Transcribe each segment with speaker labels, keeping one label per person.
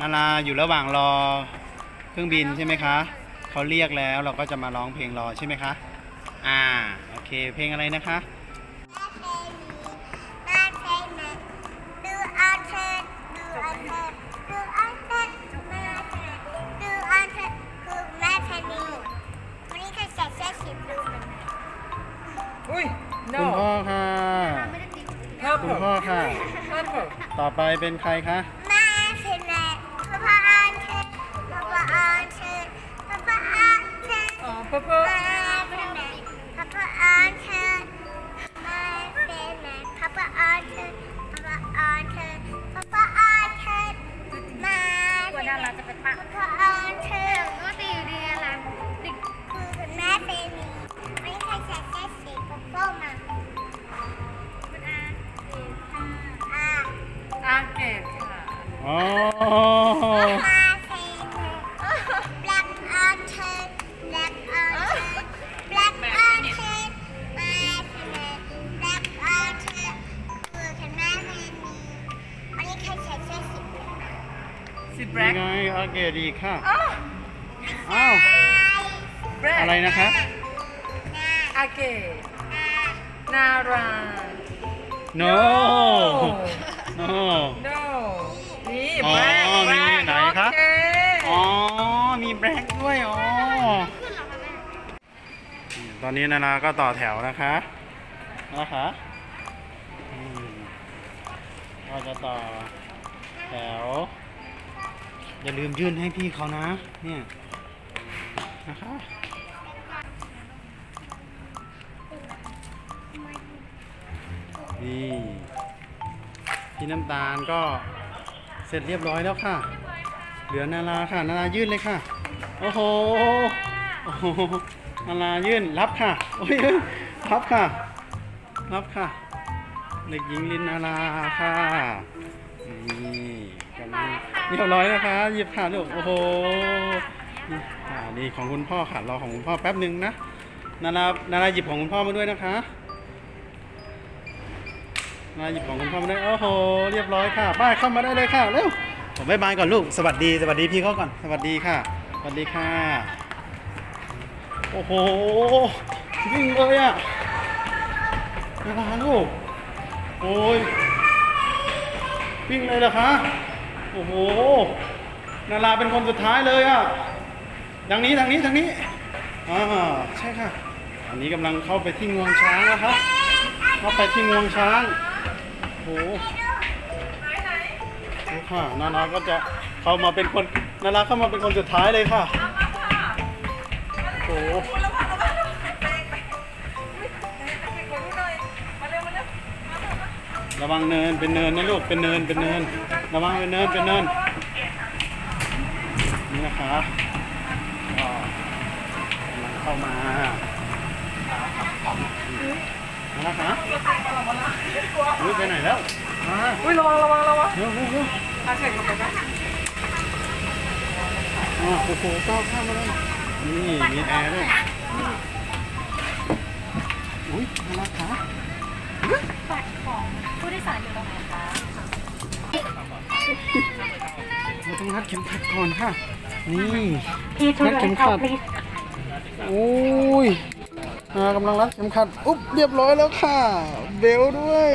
Speaker 1: นาราอยู่ระหว่างรอเครื่องบินใช่ไหมคะเขาเรียกแล้วเราก็จะมาร้องเพลงรอใช่ไหมคะ อ่า โอเค เพลงอะไรนะคะ
Speaker 2: มาเพลงมาดูเอาเธอดูเอาเธอดูเอาเธอมาเธอดูเอาเธอคือแม่เพนนีวันนี้เธอใส่เสื้อสีบลูเหมือนกัน
Speaker 3: อุ้ย
Speaker 1: คุณพ่อค่ะคุณพ่อค่ะ ต่อไปเป็นใครคะ
Speaker 2: อ สี
Speaker 4: นี่
Speaker 2: black
Speaker 1: ไงโอเคดีค่ะ
Speaker 3: อ๋อ
Speaker 1: อ้าว
Speaker 3: black
Speaker 1: อะไรนะครับ
Speaker 3: อาเกตนารา
Speaker 1: no no
Speaker 3: no นี่
Speaker 1: อ๋อ
Speaker 3: black
Speaker 1: มี
Speaker 3: black
Speaker 1: ไหนคะ
Speaker 3: โอเค
Speaker 1: อ๋อ มีแบล็กด้วย อ๋อ
Speaker 4: ขึ้นเหรอคะแม่
Speaker 1: ตอนนี้นานาก็ต่อแถวนะคะนะคะอืมก็จะต่อแถว อย่าลืมยื่นให้พี่เขานะ เนี่ยนะคะนี่พี่น้ำตาลก็เสร็จเรียบร้อยแล้วค่ะ เหลือนาราค่ะ นารายื่นเลยค่ะ โอ้โหโอ้โหนารายื่นรับค่ะโอ้ยรับค่ะ รับค่ะ เด็กหญิงลินนาราค่ะนี่ เรียบร้อยนะคะหยิบค่ะลูกโอ้โหนี่อ่านี่ของคุณพ่อค่ะรอของคุณพ่อแป๊บหนึ่งนะนารานาราหยิบของคุณพ่อมาด้วยนะคะนาราหยิบของคุณพ่อมาด้วยโอ้โหเรียบร้อยค่ะป้ายเข้ามาได้เลยค่ะเร็วผมบายบายก่อนลูกสวัสดีสวัสดีพี่เขาก่อนสวัสดีค่ะสวัสดีค่ะ โอ้โหวิ่งเลยอะนาราลูกโอ้ยวิ่งเลยเหรอคะ โอ้โห นาราเป็นคนสุดท้ายเลยอะทางนี้ทางนี้ทางนี้อ่าใช่ค่ะ อันนี้กำลังเข้าไปที่งวงช้างแล้วครับ เข้าไปที่งวงช้างโอ้โหค่ะนานาก็จะเข้ามาเป็นคนนานาเข้ามาเป็นคนสุดท้ายเลยค่ะโอ้โห ระวังเนินเป็นเนินนะลูกเป็นเนินเป็นเนิน ระวังเป็นเนินเป็นเนินนี่นะคะก็กำลังเข้ามานะคะอุ๊ยไปไหนแล้วมา
Speaker 3: อุ้ยระวังระวังระวัง
Speaker 1: เร็วเร็วเร็ว
Speaker 3: อาเกตกับไปไหม
Speaker 1: อ่าโอ้โหก้าวข้ามมาแล้วนี่มีแอร์ด้วยอุ้ยน่ารักค่ะ
Speaker 4: บัตรของผู้โดยสารอยู่ตรงไหนคะ
Speaker 1: เราต้องรัดเข็มขัดก่อนค่ะ นี่
Speaker 4: พี่ทู
Speaker 1: รัดเข็มขัดโอ้ยอ่ากำลังรัดเข็มขัด อุ๊บ เรียบร้อยแล้วค่ะ เบลด้วย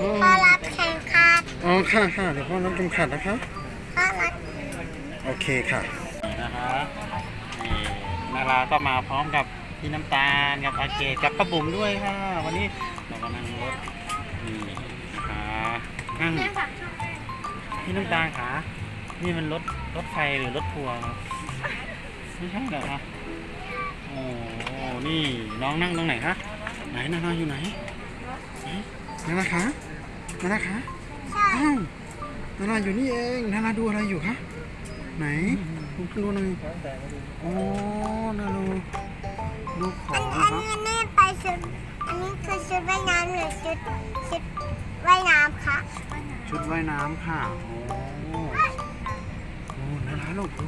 Speaker 1: อ๋อ
Speaker 2: พ่อรับแข่งขัน
Speaker 1: อ๋อ ค่ะค่ะเดี๋ยวพ่อรัดเข็มขัดนะคะ
Speaker 2: พ่อรับ
Speaker 1: โอเคค่ะ นะคะนี่นาราก็มาพร้อมกับ พี่น้ำตาลกับอาเกตกับป้าบุ๋มด้วยค่ะ วันนี้เราก็นั่งรถนี่นะคะนั่ง
Speaker 4: แม่ฝาก
Speaker 1: พี่น้ำตาลขานี่มันรถรถไฟหรือรถทัวร์ครับไม่ใช่เหรอคะโอ้นี่น้องนั่งตรงไหนคะไหนนาราอยู่ไหนไหนนาราคะนาราคะ
Speaker 2: ใช่
Speaker 1: อ้าวนาราอยู่นี่เองนาราดูอะไรอยู่คะไหนคุณดูหน่อยอ๋อนารา คื
Speaker 2: อชุดว่ายน้ำหรือชุดชุดว่ายน้ำคะ
Speaker 1: ชุดว่ายน้ำค่ะ โอ้โหนะคะลูกดู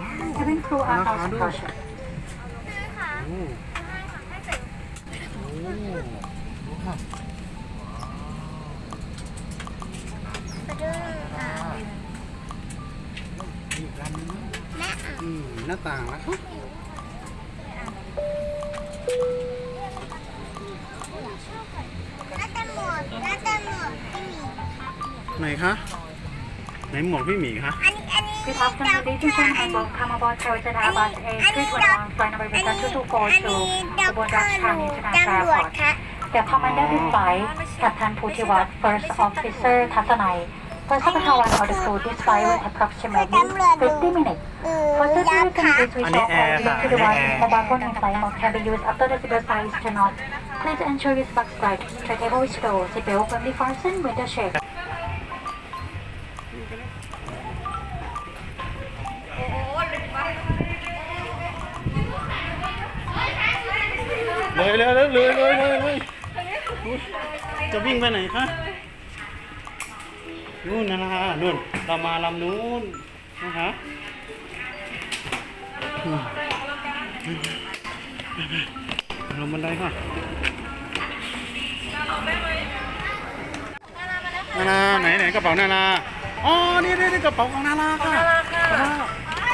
Speaker 1: ว้าวจะ
Speaker 4: เป็นครู
Speaker 1: อาคาด้วยโอ้โหค่ะแม่หน้าต่างนะค
Speaker 2: รับ
Speaker 1: ไหนคะ ไหนหมวกพี่หมีคะ
Speaker 2: อันนี้อันนี้
Speaker 4: Good afternoon, ladies and gentlemen. Welcome aboard Croatian Airbus A321 flight number
Speaker 2: อันนี้
Speaker 4: 2242 to
Speaker 2: ด็อก
Speaker 4: Ubon
Speaker 2: เตอร์
Speaker 4: Ratchathani
Speaker 2: ลู
Speaker 4: International
Speaker 2: ตำรวจ
Speaker 4: Airport.
Speaker 2: คะ
Speaker 4: The commander of this flight, Captain Putiwat, First Officer Tasanai, First Officer one of the crew, this flight will approximately 50 minutes.
Speaker 2: เออ
Speaker 4: For
Speaker 2: ยับ
Speaker 4: security
Speaker 2: ค่ะ
Speaker 4: reasons, we
Speaker 1: Ani
Speaker 4: shall
Speaker 1: air
Speaker 4: all
Speaker 1: ka,
Speaker 4: to the
Speaker 1: ani
Speaker 4: one
Speaker 1: air.
Speaker 4: mobile phone and flight mode can be used after the seatbelt sign is turned on. Please ensure your box strike, tray table is closed, seatbelt firmly fastened, window shade.
Speaker 1: เลยเลยเลยเลยเลยเลยจะวิ่งไปไหนคะนู่นนะฮะนู่นเรามาลำนู้นนะคะลงบันไดค่ะนาราไหนไหนกระเป๋านารา อ๋อ นี่นี่นี่กระเป๋าของนาราค่ะนารา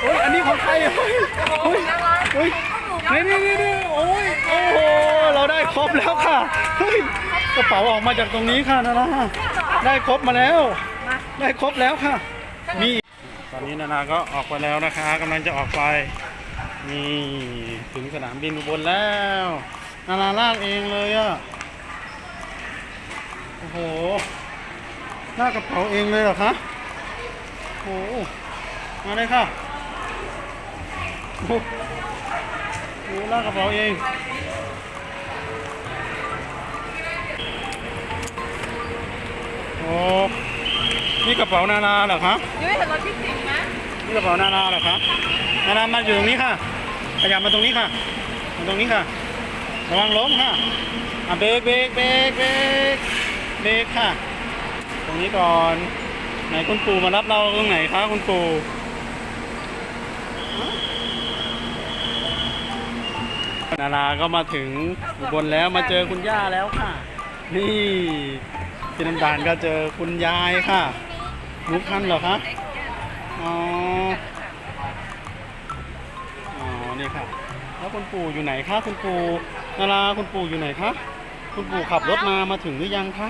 Speaker 1: โอ้ย อันนี้ของใครเฮ้ยเฮ้ยเฮ้ยนี่นี่นี่นี่โอ้ย โอ้โห เราได้ครบแล้วค่ะ เฮ้ย กระเป๋าออกมาจากตรงนี้ค่ะนาราได้ครบมาแล้ว ได้ครบแล้วค่ะ มี ตอนนี้นานาก็ออกไปแล้วนะคะกำลังจะออกไป นี่ถึงสนามบินอุบลแล้ว นานาลากเองเลยอะโอ้โหลากกระเป๋าเองเลยเหรอคะ โอ้มาเลยค่ะโอ้โหลากกระเป๋าเองโอ้นี่กระเป๋านานาเหรอคะ
Speaker 3: ยุ้ยเห็นรถพี่สิงห์ไหม
Speaker 1: นี่กระเป๋านานาเหรอครับนานามาอยู่ตรงนี้ค่ะขยับมาตรงนี้ค่ะมาตรงนี้ค่ะระวังล้มค่ะอะเบรกเบรกเบรกเบรกเบรกค่ะ ตรงนี้ก่อน ไหนคุณปู่มารับเราตรงไหนคะคุณปู่นาราก็มาถึงอุบลแล้วมาเจอคุณย่าแล้วค่ะ นี่พี่น้ำตาลก็เจอคุณยายค่ะนุกคันเหรอคะอ๋ออ๋อนี่ครับแล้วคุณปู่อยู่ไหนคะคุณปู่นาราคุณปู่อยู่ไหนคะคุณปู่ขับรถมามาถึงหรือยังคะ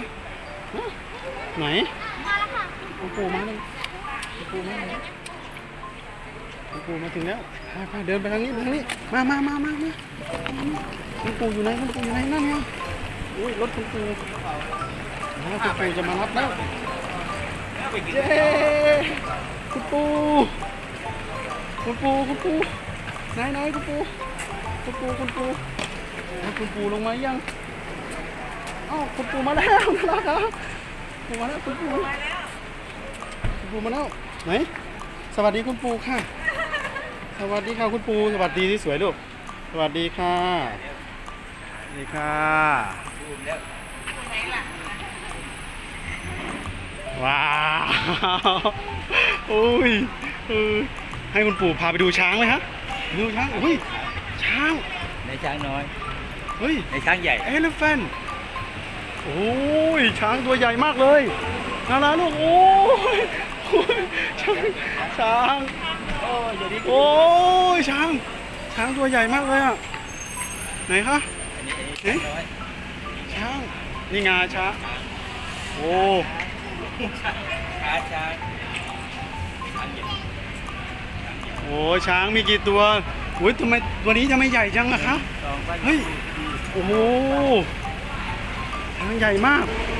Speaker 1: ไหน
Speaker 2: มาแล้วค่ะ
Speaker 1: คุณปู่มาเลยคุณปู่มาเลยคุณปู่มาถึงแล้วไปไปเดินไปทางนี้ทางนี้ มามามามามาคุณปู่อยู่ไหนคุณปู่อยู่ไหนนั่นไงอุ้ยรถคุณปู่แล้วคุณปู่จะมารับแล้วเย้คุณปู่คุณปู่คุณปู่ไหนไหนคุณปู่คุณปู่คุณปู่แล้วคุณปู่ลงมายังอ้าวคุณปู่มาแล้วน่ารักอะคุณมาแล้วคุณปู่ ปู่มาแล้วไหนสวัสดีคุณปู่ค่ะ สวัสดีค่ะคุณปู่สวัสดีที่สวยลูกสวัสดีค่ะสวัสดีค่ะว้าวอุ้ยเออให้คุณปู่พาไปดูช้างไหมฮะดูช้างอุ้ยช้าง
Speaker 5: ในช้างน้อย
Speaker 1: เฮ้ย
Speaker 5: ในช้างใหญ่
Speaker 1: เอลเฟนโอ้ยช้างตัวใหญ่มากเลยนาราลูกโอ้ยโอ้ย ช้างช้าง
Speaker 5: โอ้ยเดี๋ยวนี้
Speaker 1: โอ้ยช้าง ช้างตัวใหญ่มากเลยอะ ไหนคะ
Speaker 5: อันนี้อันนี้ช้างน้อย
Speaker 1: ช้าง นี่งาช้างโอ้
Speaker 5: ช้างช้างช้างใหญ่
Speaker 1: โหช้างมีกี่ตัวอุ้ยทำไมตัวนี้ทำไมใหญ่จังอะคะ
Speaker 5: สองพัน
Speaker 1: เฮ้ย โอ้โหช้างใหญ่มาก
Speaker 5: ส